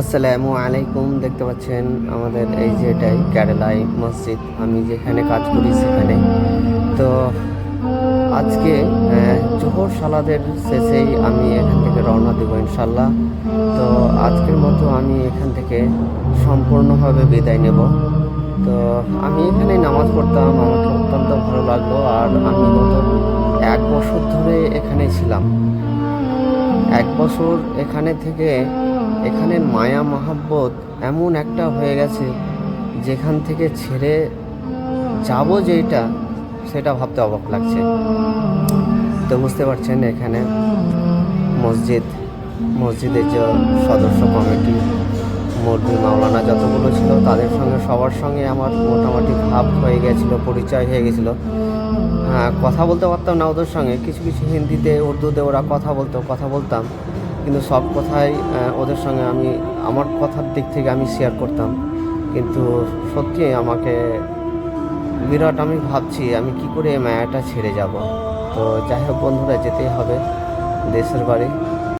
আসসালামু আলাইকুম, দেখতে পাচ্ছেন আমাদের এই যে এটাই কেরালাই মসজিদ। আমি যেখানে কাজ করি সেখানে। তো আজকে জোহর সালাদের শেষেই আমি এখান থেকে রওনা দেবো ইনশাল্লাহ তো আজকের মতো আমি এখান থেকে সম্পূর্ণভাবে বিদায় নেব। তো আমি এখানে নামাজ পড়তাম, আমাকে অত্যন্ত ভালো লাগল। আর আমি গত এক বছর ধরে এখানে ছিলাম। এক বছর এখানে থেকে এখানে মায়া মহাব্বত এমন একটা হয়ে গেছে যেখান থেকে ছেড়ে যাব যেটা সেটা ভাবতে অবাক লাগছে। তো বুঝতে পারছেন এখানে মসজিদ, মসজিদের যে সদস্য কমিটি মুরবি মাওলানা যতগুলো ছিল তাদের সঙ্গে সবার সঙ্গে আমার মোটামুটি ভাব হয়ে গেছিল, পরিচয় হয়ে গেছিল। কথা বলতে পারতাম না ওদের সঙ্গে। কিছু কিছু হিন্দিতে, উর্দুতে ওরা কথা বলতো, কথা বলতাম। কিন্তু সব কথাই ওদের সঙ্গে আমি, আমার কথার দিক থেকে আমি শেয়ার করতাম। কিন্তু সত্যি আমাকে বিরাট আমি ভাবছি, আমি কি করে এই মায়াটা ছেড়ে যাব? তো যাই হোক বন্ধুরা, যেতেই হবে। দেশের বাড়ি।